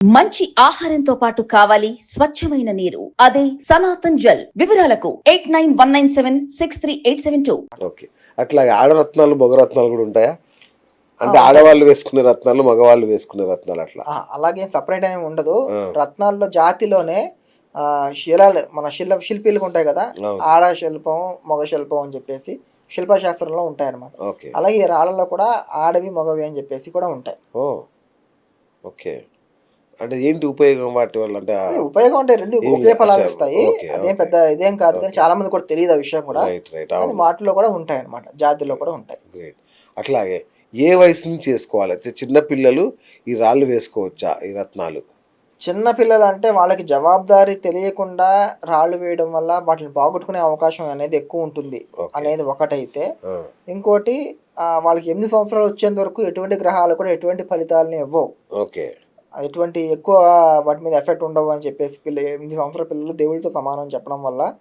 మంచి ఆహారంతో పాటు కావాలి స్వచ్ఛమైన నీరు. అదే సనాతన్ జల్. వివరాలకు eight nine one nine seven six three eight seven two. Okay. అట్లాగే ఆడరత్నాలు మగరత్నాలు కూడా ఉంటాయా? అంటే ఆడవాళ్ళు వేసుకునే రత్నాలు మగవాళ్ళు వేసుకునే రత్నాలు అట్లా? అలాగే సపరేట్ అనేవి ఉండదు. రత్నాల్లో జాతిలోనే ఆ, శిలాలు మన శిల శిల్పీలు ఉంటాయి కదా. ఆడ శిల్పం మగ శిల్పం అని చెప్పేసి శిల్పశాస్త్రంలో ఉంటాయి అన్నమాట ఓకే. అలాగే రాళ్ళలో కూడా ఆడవి మగవి అని చెప్పేసి కూడా ఉంటాయి. ఓ. ఓకే. అంటే ఏంటి ఉపయోగం వాటి వల్ల? అంటే ఉపయోగం అంటే రెండు ఒకే. ఫలాలు ఇస్తాయి అదేం. పెద్ద ఇదేం కాదు కానీ చాలా మంది కూడా తెలియదు ఆ విషయం కూడా. రైట్ రైట్ వాటిలో కూడా ఉంటాయి అన్నమాట జాతిలో కూడా ఉంటాయి. గ్రేట్ అట్లాగే ఏ వయసు నుంచి చేసుకోవాలి చిన్న పిల్లలు ఈ రాళ్ళు వేసుకోవచ్చా? ఈ రత్నాలు? చిన్న పిల్లలు అంటే వాళ్ళకి జవాబుదారీ తెలియకుండా రాళ్ళు వేయడం వల్ల వాటిని బాగొట్టుకునే అవకాశం అనేది ఎక్కువ ఉంటుంది. అనేది ఒకటైతే. ఇంకోటి వాళ్ళకి ఎనిమిది సంవత్సరాలు వచ్చేంత వరకు ఎటువంటి గ్రహాలు కూడా ఎటువంటి ఫలితాలని ఇవ్వవు. ఓకే. ఎటువంటి ఎక్కువ వాటి మీద ఎఫెక్ట్ ఉండవు అని చెప్పేసి పిల్ల ఎనిమిది సంవత్సరాల పిల్లలు దేవుడితో సమానం చెప్పడం వల్ల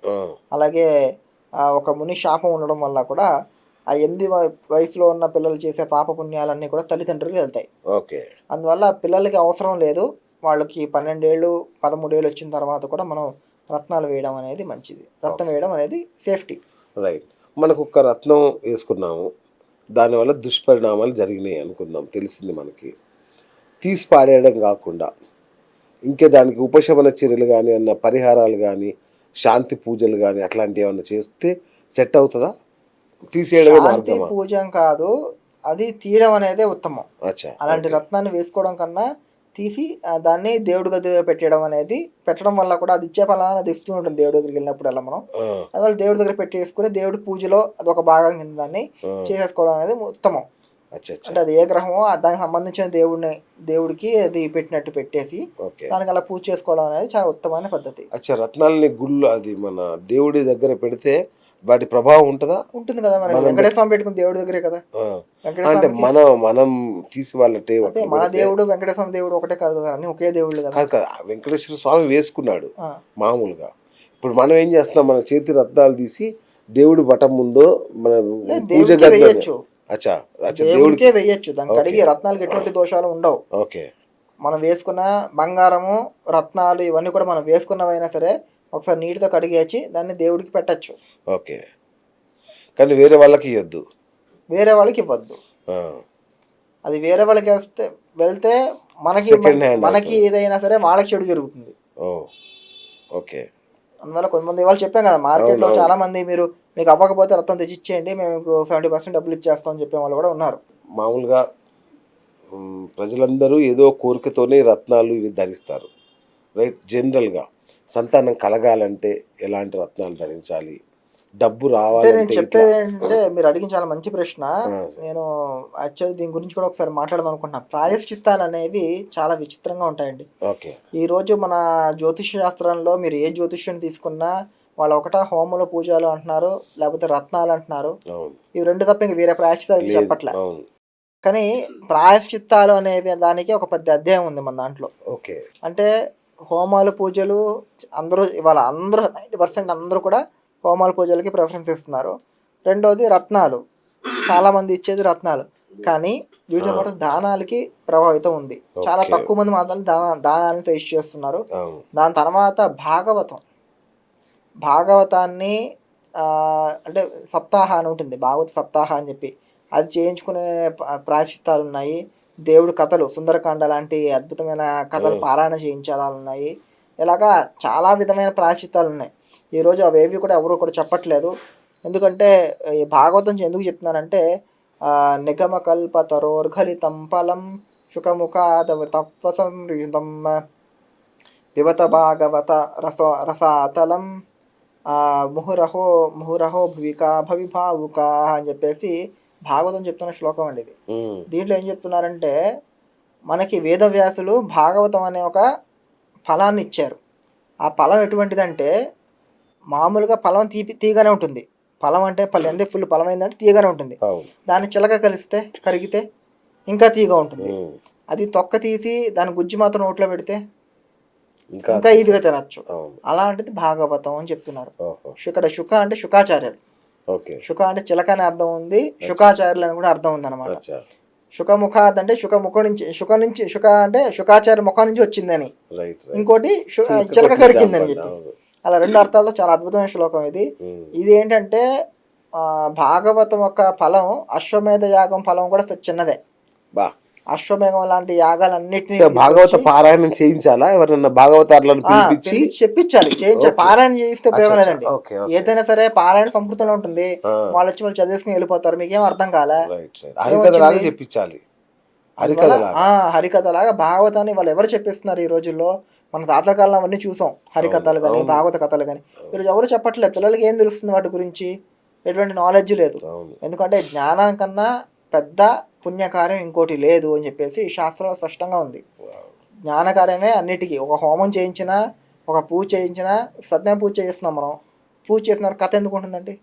అలాగే ఒక ముని శాపం ఉండడం వల్ల కూడా ఆ ఎనిమిది వయసులో ఉన్న పిల్లలు చేసే పాప పుణ్యాలన్నీ కూడా తల్లిదండ్రులకు వెళ్తాయి. ఓకే. అందువల్ల పిల్లలకి అవసరం లేదు. వాళ్ళకి పన్నెండేళ్ళు పదమూడేళ్ళు వచ్చిన తర్వాత కూడా మనం రత్నాలు వేయడం అనేది మంచిది. రత్నం వేయడం అనేది సేఫ్టీ. రైట్. మనకు ఒక రత్నం వేసుకున్నాము. దానివల్ల దుష్పరిణామాలు జరిగినాయి అనుకుందాం. తెలిసింది మనకి. తీసి పాడేయడం కాకుండా ఇంకే దానికి ఉపశమన చర్యలు కానీ అన్న పరిహారాలు కానీ శాంతి పూజలు కానీ అట్లాంటివి ఏమన్నా చేస్తే సెట్ అవుతుందా? తీసేయడమే శాంతి మార్గమా? పూజం కాదు. అది తీయడం అనేదే ఉత్తమం. అచ్చా. అలాంటి రత్నాన్ని వేసుకోవడం కన్నా తీసి ఆ, దాన్ని దేవుడి గది పెట్టడం అనేది పెట్టడం వల్ల కూడా అది ఇచ్చే ఫలాన్ని అది ఇస్తూ ఉంటుంది దేవుడి దగ్గరికి వెళ్ళినప్పుడల్లా మనం. ఆ, అందువల్ల దేవుడి దగ్గర పెట్టేసుకుని దేవుడి పూజలో అది ఒక భాగం కింద దాన్ని ఆ, చేసేసుకోవడం అనేది ఉత్తమం. అంటే అది ఏ గ్రహమో దానికి సంబంధించిన దేవుడిని దేవుడికి అది పెట్టినట్టు పెట్టేసి ఓకే. దానికి అలా పూజ చేసుకోవడం అనేది చాలా ఉత్తమమైన పద్ధతి. అచ్చా రత్నాలని గుళ్ళు అది మన దేవుడి దగ్గర పెడితే వాటి ప్రభావం ఉంటుందా? ఉంటుంది కదా మనం వెంకటేశ్వర పెట్టుకుని దేవుడి దగ్గరే కదా. అంటే మనం మనం తీసి వాళ్ళ అంటే మన దేవుడు వెంకటేశ్వర దేవుడు ఒకటే కాదు కదా అన్ని ఒకే దేవుళ్ళు కదా. వెంకటేశ్వర స్వామి వేసుకున్నాడు మామూలుగా. ఇప్పుడు మనం ఏం చేస్తున్నాం మన చేతి రత్నాలు తీసి దేవుడి పటం ముందో మన పూజ అచ్చా అచ్చా దేవుడికి వేయొచ్చు. దానికి కడిగి రత్నాలకు ఎటువంటి దోషాలు ఉండవు. ఓకే. మనం వేసుకున్న బంగారము రత్నాలు ఇవన్నీ కూడా మనం వేసుకున్నవైనా సరే ఒకసారి నీటితో కడిగేసి దాన్ని దేవుడికి పెట్టచ్చు. ఓకే. కానీ వేరే వాళ్ళకి ఇవ్వద్దు వేరే వాళ్ళకి ఇవ్వద్దు. అది వేరే వాళ్ళకి వేస్తే వెళ్తే మనకి మనకి ఏదైనా సరే వాళ్ళకి చెడు జరుగుతుంది. ఓకే. అందువల్ల కొంతమంది వాళ్ళు చెప్పాం కదా మార్కెట్లో. చాలా మంది మీరు మీకు అవ్వకపోతే రత్నం తెచ్చి ఇచ్చేయండి మేము మీకు సెవెంటీ పర్సెంట్ డబ్బులు ఇచ్చేస్తాం అని చెప్పే వాళ్ళు కూడా ఉన్నారు. మామూలుగా ప్రజలందరూ ఏదో కోరికతోనే రత్నాలు ఇవి ధరిస్తారు. రైట్ జనరల్గా సంతానం కలగాలంటే ఎలాంటి రత్నాలు ధరించాలి? డబ్బు అంటే నేను. చెప్పేది ఏంటంటే మీరు అడిగిన చాలా మంచి ప్రశ్న. నేను యాక్చువల్లీ దీని గురించి కూడా ఒకసారి మాట్లాడదాం అనుకుంటున్నా. ప్రాయశ్చిత్తాలు అనేవి చాలా విచిత్రంగా ఉంటాయండి. ఓకే. ఈ రోజు మన జ్యోతిష శాస్త్రంలో మీరు ఏ జ్యోతిష్యం తీసుకున్నా వాళ్ళు ఒకటా హోమములు పూజలు అంటున్నారు లేకపోతే రత్నాలు అంటున్నారు. ఇవి రెండు తప్ప ఇంక వేరే ప్రాయశ్చిత్తాలు చెప్పట్లే. కానీ ప్రాయశ్చిత్తాలు అనే దానికి ఒక పెద్ద అధ్యాయం ఉంది మన దాంట్లో. ఓకే. అంటే హోమాలు పూజలు అందరూ ఇవాళ అందరూ నైంటీ పర్సెంట్ అందరూ కూడా హోమాల పూజలకి ప్రిఫరెన్స్ ఇస్తున్నారు. రెండోది రత్నాలు. చాలా మంది ఇచ్చేది రత్నాలు. కానీ వీటితో పాటు దానాలకి ప్రభావితం ఉంది. చాలా. తక్కువ మంది మాత్రం దాన దానాన్ని సజెస్ట్ చేస్తున్నారు. దాని తర్వాత భాగవతం. భాగవతాన్ని అంటే సప్తాహ అని ఉంటుంది భాగవత సప్తాహ అని చెప్పి. అది చేయించుకునే ప- ప్రాయశ్చిత్తాలు ఉన్నాయి. దేవుడు కథలు సుందరకాండ లాంటి అద్భుతమైన కథలు. పారాయణ చేయించాలని ఉన్నాయి. ఇలాగా చాలా విధమైన ప్రాయశ్చిత్తాలు ఉన్నాయి. ఈరోజు అవేవి కూడా ఎవరు కూడా చెప్పట్లేదు. ఎందుకంటే ఈ భాగవతం ఎందుకు చెప్తున్నానంటే నిగమ కల్ప తరోర్ఘలితం ఫలం సుఖముఖాదవృతత్వసంయుతం పిబత భాగవత రస రసాతలం ముహురహో ముహురహో భువికా భవిభావుకా అని చెప్పేసి భాగవతం చెప్తున్న శ్లోకం అండి ఇది. దీంట్లో ఏం చెప్తున్నారంటే మనకి వేదవ్యాసులు భాగవతం అనే ఒక ఫలాన్ని ఇచ్చారు. ఆ ఫలం ఎటువంటిదంటే మామూలుగా ఫలం తీపి తీయగానే ఉంటుంది. ఫలం అంటే పల్లె అంటే ఫుల్ ఫలం అయిందంటే తీయగానే ఉంటుంది దాన్ని చిలక కలిస్తే కరిగితే ఇంకా తీయగా ఉంటుంది. అది తొక్క తీసి దాని గుజ్జు మాత్రం నోట్లో పెడితే ఇంకా ఈజీగా తినచ్చు అలాంటిది భాగవతం అని చెప్తున్నారు. ఇక్కడ శుక అంటే శుకాచార్యులు. ఓకే. శుక అంటే చిలక అని అర్థం ఉంది శుకాచార్యులు అని కూడా అర్థం ఉంది అనమాట అచ్చా శుకముఖాత్ అంటే శుక ముఖం నుంచి శుక నుంచి శుక అంటే శుకాచార్య ముఖం నుంచి వచ్చిందని. ఇంకోటి చిలక కరికిందని అవును. అలా రెండు అర్థాల్లో చాలా అద్భుతమైన శ్లోకం ఇది. ఇది ఏంటంటే భాగవతం యొక్క ఫలం అశ్వమేధ యాగం ఫలం కూడా చిన్నదే. బా. అశ్వమేధం లాంటి యాగాలన్నిటినీ భాగవత పారాయణం చేయించాలా? ఎవరన్నా భాగవతారులను పిలిపించి? చెప్పించాలి చేయించాలి. పారాయణ చేయిస్తే ఉపయోగం లేదండి. ఏదైనా సరే పారాయణ సంస్కృతంలో ఉంటుంది. వాళ్ళు వచ్చి వాళ్ళు చదివేసుకుని వెళ్ళిపోతారు. మీకేం అర్థం కాలే? వచ్చింది? చెప్పించాలి. హరికథ లాగా. ఆ హరికథ లాగా భాగవతాన్ని వాళ్ళు ఎవరు చెప్పిస్తున్నారు ఈ రోజుల్లో? మన తాతల కాలంలో అవన్నీ చూసాం. హరికథలు కానీ. భాగవత కథలు కానీ ఈరోజు ఎవరు చెప్పట్లేదు? పిల్లలకి ఏం తెలుస్తుంది వాటి గురించి? ఎటువంటి నాలెడ్జ్ లేదు. ఎందుకంటే జ్ఞానం కన్నా పెద్ద పుణ్యకార్యం ఇంకోటి లేదు అని చెప్పేసి శాస్త్రంలో స్పష్టంగా ఉంది. జ్ఞానకార్యమే అన్నిటికీ. ఒక హోమం చేయించినా ఒక పూజ చేయించినా సత్యం పూజ చేస్తున్నాం మనం. పూజ చేసిన కథ ఎందుకు ఉంటుందండి?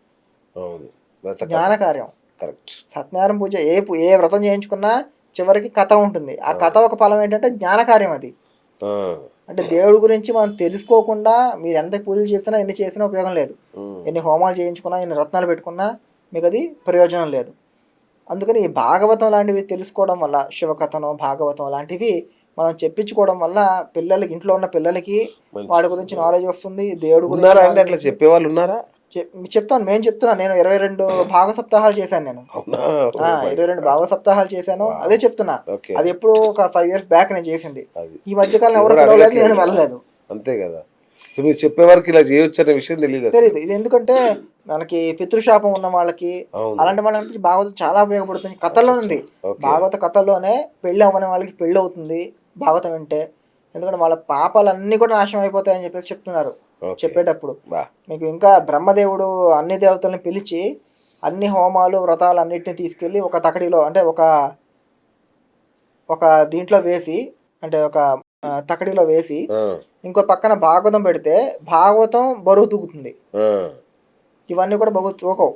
జ్ఞానకార్యం. కరెక్ట్. సత్యనారాయణ పూజ ఏ ఏ వ్రతం చేయించుకున్నా చివరికి కథ ఉంటుంది. ఆ కథ ఒక ఫలం ఏంటంటే జ్ఞానకార్యం అది. అంటే దేవుడి గురించి మనం తెలుసుకోకుండా మీరు ఎంత పూజలు చేసినా ఎన్ని చేసినా ఉపయోగం లేదు. ఎన్ని హోమాలు చేయించుకున్నా ఎన్ని రత్నాలు పెట్టుకున్నా మీకు అది ప్రయోజనం లేదు. అందుకని ఈ భాగవతం లాంటివి తెలుసుకోవడం వల్ల శివకథనం భాగవతం లాంటివి మనం చెప్పించుకోవడం వల్ల పిల్లలకి ఇంట్లో ఉన్న పిల్లలకి. వాడి గురించి నాలెడ్జ్ వస్తుంది దేవుడి గురించి అట్లా. చెప్పేవాళ్ళు ఉన్నారా? చెప్తాను నేను చెప్తున్నాను నేను ఇరవై రెండు భాగ సప్తాహాలు చేశాను నేను. ఇరవై రెండు భాగ సప్తాహాలు చేశాను అదే చెప్తున్నా. అది ఎప్పుడు ఒక ఫైవ్ ఇయర్స్ బ్యాక్ నేను చేసింది. ఈ మధ్యకాలం ఎవరు పిలవలేదు నేను. వెళ్ళలేదు. అంతే కదా. సో మీరు చెప్పేవారికి ఇలా చేయొచ్చు అనే విషయం తెలియదు. తెలియదు ఇది ఎందుకంటే మనకి పితృశాపం ఉన్న వాళ్ళకి అలాంటి వాళ్ళకి భాగవతం చాలా ఉపయోగపడుతుంది. కథల్లో ఉంది. భాగవత కథల్లోనే పెళ్ళి అవ్వని వాళ్ళకి పెళ్ళి అవుతుంది భాగవతం వింటే. ఎందుకంటే వాళ్ళ పాపాలన్నీ కూడా నాశనం అయిపోతాయని చెప్పేసి చెప్తున్నారు. చెప్పేటప్పుడు. మీకు ఇంకా బ్రహ్మదేవుడు అన్ని దేవతల్ని పిలిచి అన్ని హోమాలు వ్రతాలు అన్నిటిని తీసుకెళ్ళి ఒక తకడిలో అంటే ఒక ఒక దీంట్లో వేసి అంటే ఒక తకడిలో వేసి ఇంకో పక్కన భాగవతం పెడితే భాగవతం బరువు తూగుతుంది. ఇవన్నీ కూడా బరువు తూకవు.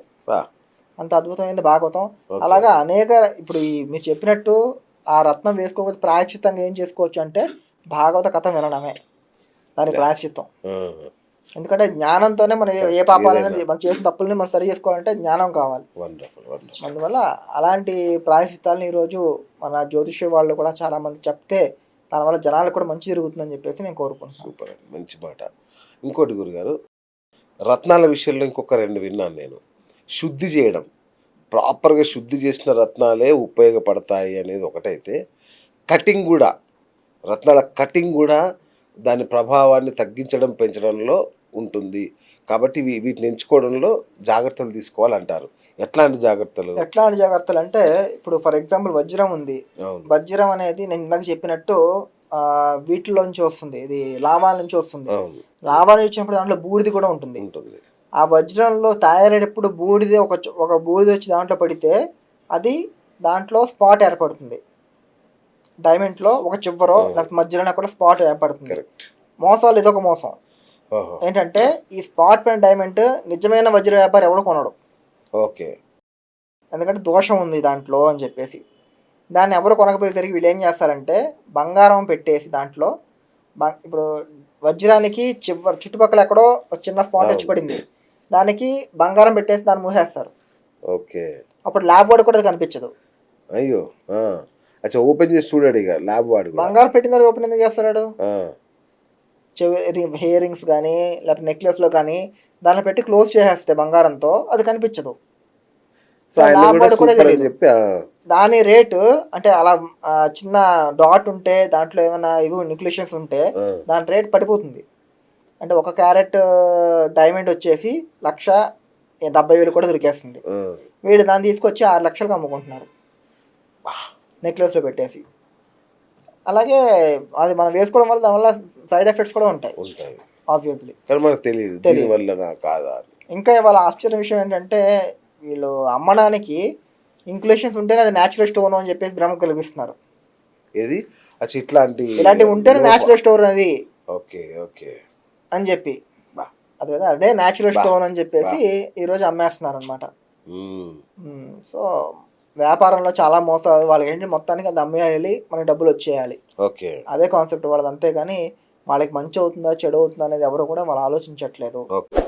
అంత అద్భుతమైంది భాగవతం. అలాగా అనేక ఇప్పుడు ఈ మీరు చెప్పినట్టు ఆ రత్నం వేసుకోకపోతే ప్రాయశ్చిత్తంగా ఏం చేసుకోవచ్చు అంటే భాగవత కథ వినడమే. దాని ప్రాయశ్చిత్తం. ఎందుకంటే జ్ఞానంతోనే మనం ఏ- ఏ పాపాలైనా ఏదైనా. మనం చేసిన తప్పుల్ని మనం సరి చేసుకోవాలంటే జ్ఞానం కావాలి. అందువల్ల అలాంటి ప్రాయశ్చిత్తాలను ఈరోజు మన జ్యోతిష్య వాళ్ళు కూడా చాలా మంది చెప్తే దానివల్ల జనాలకు కూడా మంచి జరుగుతుందని చెప్పేసి నేను కోరుకుంటున్నాను. సూపర్ మంచి మాట. ఇంకోటి గురుగారు రత్నాల విషయంలో ఇంకొక రెండు విన్నాను నేను. శుద్ధి చేయడం. ప్రాపర్గా శుద్ధి చేసిన రత్నాలే ఉపయోగపడతాయి అనేది ఒకటైతే కటింగ్ కూడా. రత్నాల కటింగ్ కూడా దాని ప్రభావాన్ని తగ్గించడం పెంచడంలో ఉంటుంది. కాబట్టి వీటిని ఎంచుకోవడంలో జాగ్రత్తలు తీసుకోవాలంటారు. ఎట్లాంటి జాగ్రత్తలు? ఎట్లాంటి జాగ్రత్తలు అంటే ఇప్పుడు ఫర్ ఎగ్జాంపుల్ వజ్రం ఉంది. వజ్రం అనేది నేను ఇందాక చెప్పినట్టు వీటిలోంచి వస్తుంది. ఇది లాభాల నుంచి వస్తుంది. లాభాలు వచ్చినప్పుడు దాంట్లో బూడిది కూడా ఉంటుంది. ఆ వజ్రంలో తయారయ్యేటప్పుడు బూడిది ఒక ఒక బూడిది వచ్చి దాంట్లో పడితే అది దాంట్లో స్పాట్ ఏర్పడుతుంది. డైమండ్లో ఒక చివరో. లేకపోతే మధ్యలో కూడా స్పాట్ ఏర్పడుతుంది. మోసాలు ఇదొక మోసం. ఏంటంటే ఈ స్పాట్ పైన డైమండ్ నిజమైన వజ్ర వ్యాపారి ఎవడు కొనడు. ఓకే. ఎందుకంటే దోషం ఉంది దాంట్లో అని చెప్పేసి. దాన్ని ఎవరు కొనకపోయేసరికి వీళ్ళు ఏం చేస్తారంటే బంగారం పెట్టేసి దాంట్లో ఇప్పుడు వజ్రానికి చివరి చుట్టుపక్కల ఎక్కడో చిన్న స్పాట్ వచ్చి పడింది దానికి బంగారం పెట్టేసి దాన్ని మూసేస్తారు. ఓకే. అప్పుడు ల్యాబ్ వాడు కూడా అది కనిపించదు. అయ్యో. అచ్చా ఓపెన్ చేసి చూడాడు ఇక ల్యాబ్ వాడు. బంగారం పెట్టిన తర్వాత ఓపెన్ ఎందుకు చేస్తాడు? చెవి హియర్ రింగ్స్ కానీ లేకపోతే నెక్లెస్లో కానీ దాన్ని పెట్టి క్లోజ్ చేసేస్తే బంగారంతో అది కనిపించదు. చెప్పి దాని రేటు అంటే అలా చిన్న డాట్ ఉంటే దాంట్లో ఏమైనా ఇవి నిక్లిషన్స్ ఉంటే దాని రేట్ పడిపోతుంది. అంటే ఒక క్యారెట్ డైమండ్ వచ్చేసి లక్ష డెబ్బై వేలు కూడా దొరికేస్తుంది. వీడు దాన్ని తీసుకొచ్చి ఆరు లక్షలకు అమ్ముకుంటున్నారు. నెక్లెస్లో పెట్టేసి. అలాగే అది మనం వేసుకోవడం వల్ల దానివల్ల సైడ్ ఎఫెక్ట్స్ కూడా ఉంటాయి. ఉంటాయి. ఆబ్వియస్లీ తెలియదు కాదా అని. ఇంకా ఇవాళ ఆశ్చర్య విషయం ఏంటంటే వీళ్ళు అమ్మడానికి ఇంక్లేషన్స్ ఉంటేనే అది న్యాచురల్ స్టోన్ అని చెప్పేసి భ్రమ కల్పిస్తున్నారు ఏది? అచ్చా ఇట్లాంటి ఇలాంటివి ఉంటేనే న్యాచురల్ స్టోన్ అది. Okay okay. అని చెప్పి. అదే అదే న్యాచురల్. స్టోన్ అని చెప్పేసి ఈరోజు అమ్మేస్తున్నారు అనమాట. సో వ్యాపారంలో చాలా మోసాలు వాళ్ళకి ఏంటి మొత్తానికి అది అమ్మేయాలి మనకి డబ్బులు వచ్చేయాలి. ఓకే. అదే కాన్సెప్ట్ వాళ్ళది. అంతేగాని వాళ్ళకి మంచి అవుతుందా చెడు అవుతుందా అనేది ఎవరు కూడా వాళ్ళు ఆలోచించట్లేదు. ఓకే.